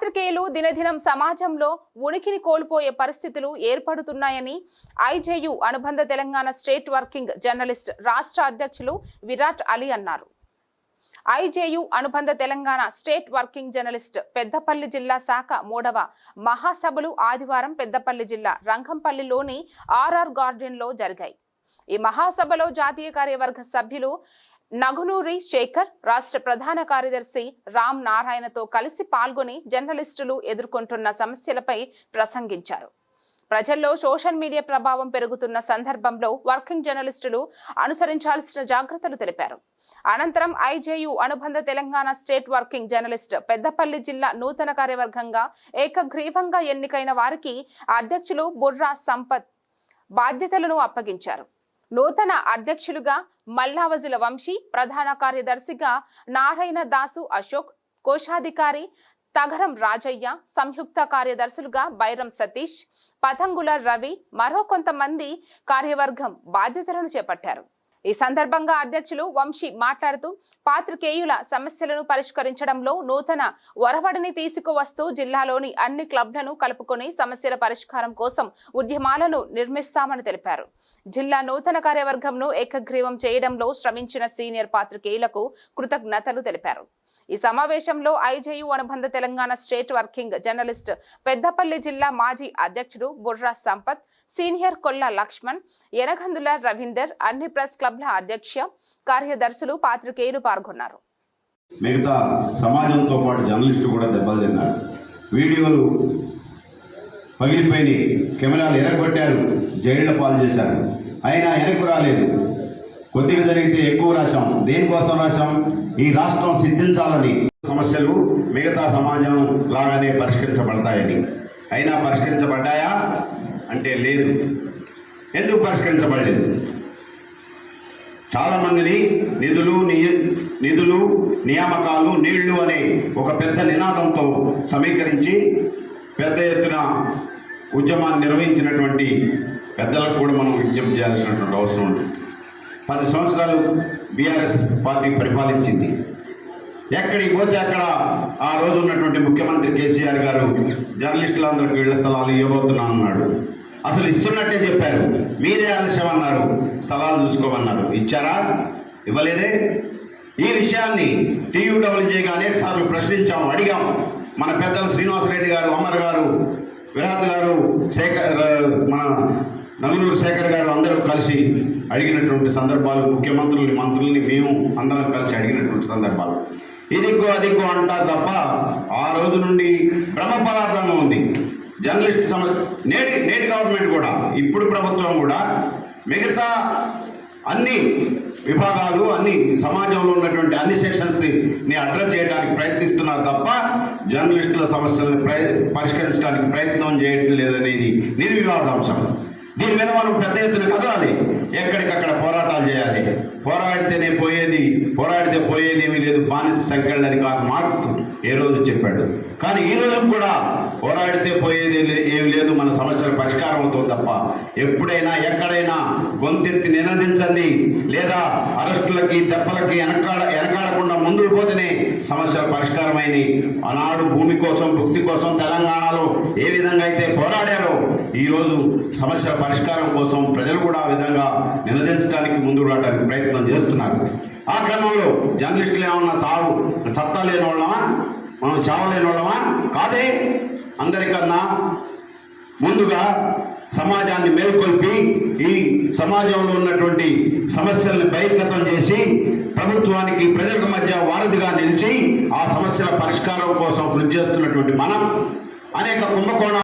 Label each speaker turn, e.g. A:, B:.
A: పాత్రికేయులు దినదినం సమాజంలో ఉనికిని కోల్పోయే పరిస్థితులు ఏర్పడుతున్నాయని ఐజేయు అనుబంధ తెలంగాణ స్టేట్ వర్కింగ్ జర్నలిస్ట్ రాష్ట్ర అధ్యక్షులు విరాట్ అలీ అన్నారు. ఐజేయు అనుబంధ Telangana state working journalist Peddapalli జిల్లా శాఖ మూడవ మహాసభలు ఆదివారం పెద్దపల్లి జిల్లా రంగంపల్లిలోని ఆర్ఆర్ గార్డెన్లో జరిగాయి. ఈ మహాసభలో జాతీయ కార్యవర్గ సభ్యులు నగునూరి శేఖర్ రాష్ట్ర ప్రధాన కార్యదర్శి రామ్ నారాయణతో కలిసి పాల్గొని జర్నలిస్టులు ఎదుర్కొంటున్న సమస్యలపై ప్రసంగించారు. ప్రజల్లో సోషల్ మీడియా ప్రభావం పెరుగుతున్న సందర్భంలో వర్కింగ్ జర్నలిస్టులు అనుసరించాల్సిన జాగ్రత్తలు తెలిపారు. అనంతరం ఐజేయు అనుబంధ Telangana state working journalist Peddapalli జిల్లా నూతన కార్యవర్గంగా ఏకగ్రీవంగా ఎన్నికైన వారికి అధ్యక్షులు బుర్రా సంపత్ బాధ్యతలను అప్పగించారు. నూతన అధ్యక్షులుగా మల్లావజుల వంశీ ప్రధాన కార్యదర్శిగా నారాయణ దాసు అశోక్ కోశాధికారి తగరం రాజయ్య సంయుక్త కార్యదర్శులుగా బైరం సతీష్ పతంగుల రవి మరో కొంతమంది కార్యవర్గం బాధ్యతలను చేపట్టారు. ఈ సందర్భంగా అధ్యక్షులు వంశీ మాట్లాడుతూ పాత్రికేయుల సమస్యలను పరిష్కరించడంలో నూతన ఒరవడిని తీసుకువస్తూ జిల్లాలోని అన్ని క్లబ్లను కలుపుకొని సమస్యల పరిష్కారం కోసం ఉద్యమాలను నిర్మిస్తామని తెలిపారు. జిల్లా నూతన కార్యవర్గంను ఏకగ్రీవం చేయడంలో శ్రమించిన సీనియర్ పాత్రికేయులకు కృతజ్ఞతలు తెలిపారు. ఈ సమావేశంలో ఐజేయు అనుబంధ Telangana state working journalist Peddapalli జిల్లా మాజీ అధ్యక్షుడు బుర్రా సంపత్ సీనియర్ కొల్ల లక్ష్మణ్ ఎనగందుల రవీందర్ అన్ని ప్రెస్ క్లబ్ల అధ్యక్ష కార్యదర్శులు పాత్రికేయులు పాల్గొన్నారు.
B: మిగతా సమాజంతో పాటు జర్నలిస్టు కూడా దెబ్బలు తిన్నాడు వీడియోలు పగిలిపోయి కెమెరాలు ఎరగొట్టారు. జైళ్ళ పాలు చేశారు. అయినా వెనక్కు రాలేదు. కొద్దిగా జరిగితే ఎక్కువ రాశాం. దేనికోసం రాశాం? ఈ రాష్ట్రం సిద్ధించాలని సమస్యలు మిగతా సమాజం లాగానే పరిష్కరించబడతాయని. అయినా పరిష్కరించబడ్డాయా? అంటే లేదు. ఎందుకు పరిష్కరించబడలేదు? చాలామందిని నిధులు నిధులు నియామకాలు నీళ్ళు అనే ఒక పెద్ద నినాదంతో సమీకరించి పెద్ద ఎత్తున ఉద్యమాన్ని నిర్వహించినటువంటి పెద్దలకు కూడా మనం విజ్ఞప్తి చేయాల్సినటువంటి అవసరం ఉంది. పది సంవత్సరాలు బీఆర్ఎస్ పార్టీ పరిపాలించింది. ఎక్కడికి పోతే అక్కడ ఆ రోజు ఉన్నటువంటి ముఖ్యమంత్రి కేసీఆర్ గారు జర్నలిస్టులందరికీ ఇళ్ళ స్థలాలు ఇవ్వబోతున్నా అన్నాడు అసలు ఇస్తున్నట్టే చెప్పారు. మీరే ఆలస్యం అన్నారు స్థలాలు చూసుకోమన్నారు. ఇచ్చారా? ఇవ్వలేదే? ఈ విషయాన్ని టీయూడబ్ల్యూజేగా అనేక సార్లు ప్రశ్నించాం అడిగాం మన పెద్దలు శ్రీనివాసరెడ్డి గారు అమర్ గారు విరాత్ గారు శేఖర్ మన నలుగురు శేఖర్ గారు అందరూ కలిసి అడిగినటువంటి సందర్భాలు ముఖ్యమంత్రుల్ని మంత్రుల్ని మేము అందరం కలిసి అడిగినటువంటి సందర్భాలు. ఇదిగో అదిగో అంటారు తప్ప ఆ రోజు నుండి భ్రమ పదార్థంగా ఉంది. జర్నలిస్ట్ సమ నేటి నేటి గవర్నమెంట్ కూడా ఇప్పుడు ప్రభుత్వం కూడా మిగతా అన్ని విభాగాలు అన్ని సమాజంలో ఉన్నటువంటి అన్ని సెక్షన్స్ని అడ్రస్ చేయడానికి ప్రయత్నిస్తున్నారు తప్ప జర్నలిస్టుల సమస్యలను పరిష్కరించడానికి ప్రయత్నం చేయడం లేదనేది నిర్వివాదాంశం దీని మీద మనం పెద్ద ఎత్తున కదలాలి. ఎక్కడికక్కడ పోరాటాలు చేయాలి. పోరాడితేనే పోయేది పోరాడితే పోయేది ఏమీ లేదు. బానిస సంఖ్యలని కాదు మార్క్స్ ఏ రోజు చెప్పాడు. కానీ ఈ రోజు కూడా పోరాడితే పోయేది ఏమి లేదు. మన సమస్యల పరిష్కారం అవుతుంది తప్ప ఎప్పుడైనా ఎక్కడైనా గొంతెత్తి నినదించండి. లేదా అరెస్టులకి దెబ్బలకి వెనకాడ వెనకాడకుండా ముందుకు పోతేనే సమస్యల పరిష్కారమైనవి. ఆనాడు భూమి కోసం భుక్తి కోసం తెలంగాణలో ఏ విధంగా అయితే పోరాడారో ఈరోజు సమస్యల పరిష్కారం కోసం ప్రజలు కూడా ఆ విధంగా నిలదించడానికి ముందు రావడానికి ప్రయత్నం చేస్తున్నారు. ఆ క్రమంలో జర్నలిస్టులు ఏమన్నా చావు చత్తా లేని వాళ్ళమా మనం చావలేని వాళ్ళమా కాదే అందరికన్నా ముందుగా సమాజాన్ని మేల్కొల్పి ఈ సమాజంలో ఉన్నటువంటి సమస్యల్ని బహిర్గతం చేసి ప్రభుత్వానికి ప్రజలకు మధ్య వారధిగా నిలిచి ఆ సమస్యల పరిష్కారం కోసం కృషి చేస్తున్నటువంటి మనం అనేక కుంభకోణ